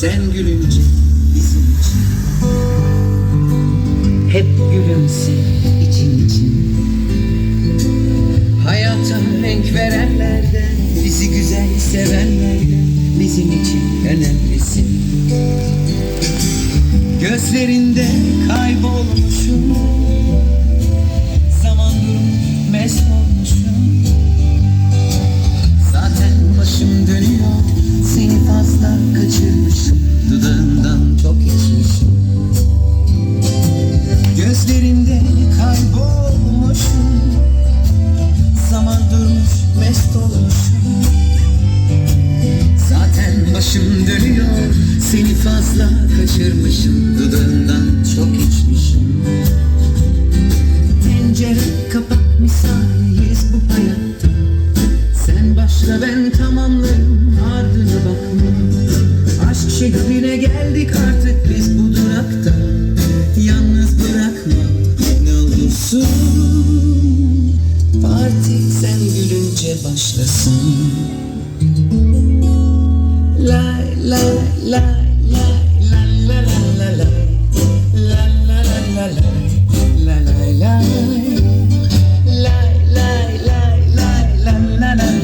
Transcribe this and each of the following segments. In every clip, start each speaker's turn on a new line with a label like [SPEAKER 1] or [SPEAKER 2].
[SPEAKER 1] Sen gülünce bizim için. Hep gülümse için için. Hayata renk verenlerden Bizi güzel sevenlerden Bizim için önemlisin. Gözlerinde kaybolmuşum Gözlerinde kaybolmuşum. Zaman durmuş mest olmuşum. Zaten başım dönüyor. Seni fazla kaçırmışım. Dudağından çok içmişim. Tencere kapak misaliyiz bu hayatta. Sen başla ben tamamlarım. Ardına bakma. Aşk şehrine geldik artık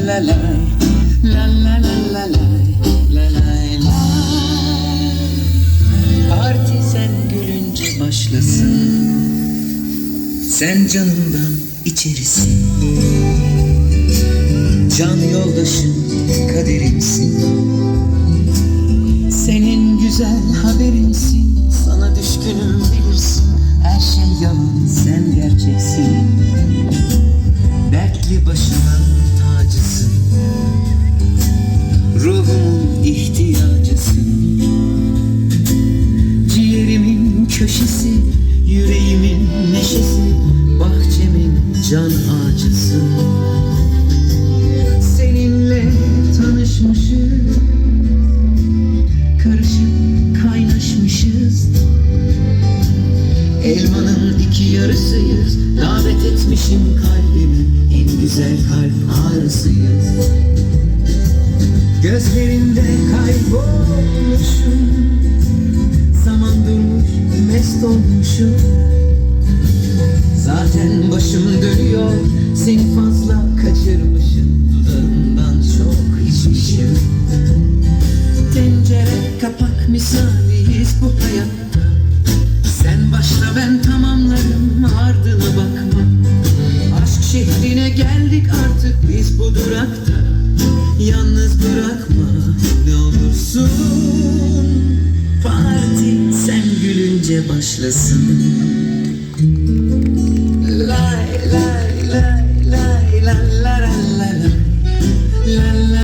[SPEAKER 1] la La lay lay Parti sen gülünce başlasın Sen canımdan içerisin Can yoldaşım kaderimsin. Senin güzel haberinsin Sana düşkünüm bilirsin. Her şey yalan sen gerçeksin. Dertli başımın tacısın. Ruhumun ihtiyacısın. Ciğerimin köşesi Elmanın iki yarısıyız. Davet etmişim kalbimi. En güzel kalp ağrısıyız. Gözlerinde kaybolmuşum. Zaman durmuş mest olmuşum Zaten başım dönüyor. Seni fazla kaçırmışım. Dudağından çok içmişim. Tencere kapak misaliyiz bu hayatta artık biz bu durakta Yalnız bırakma ne olursun. Parti sen gülünce başlasın